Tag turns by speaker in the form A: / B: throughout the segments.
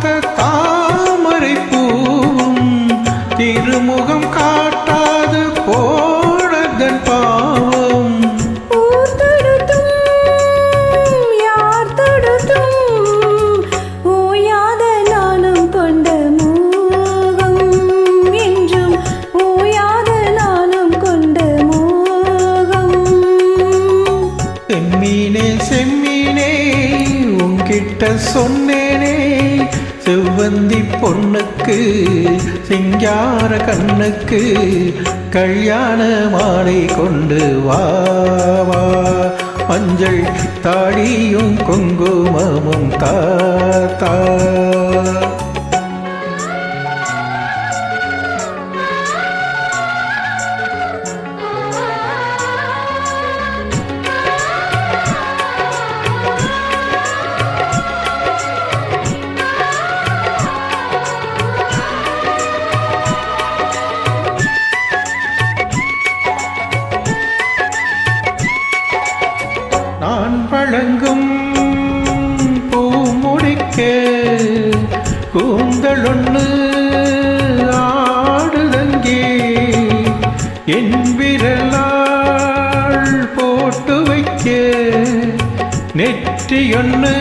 A: Parker. உன்கிட்ட சொன்னேனே செவ்வந்தி பொண்ணுக்கு சிங்கார கண்ணுக்கு கல்யாண மாலை கொண்டு வாவா மஞ்சள் தாடியும் குங்குமமும் தாத்தா. முடிக்க கூந்தல் ஒன்று ஆடுதங்கி என் விரலால் போட்டு வைக்க நெற்றி ஒன்று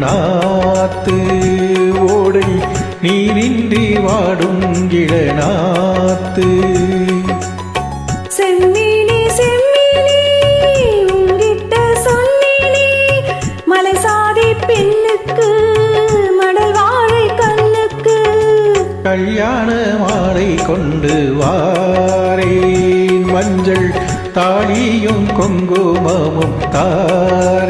A: நாத்து ஓடை நீரின்றி வாடும்
B: கண்ணுக்கு.
A: கல்யாண மாலை கொண்டு வாரேன் மஞ்சள் தாலியும் குங்குமமும் தாரே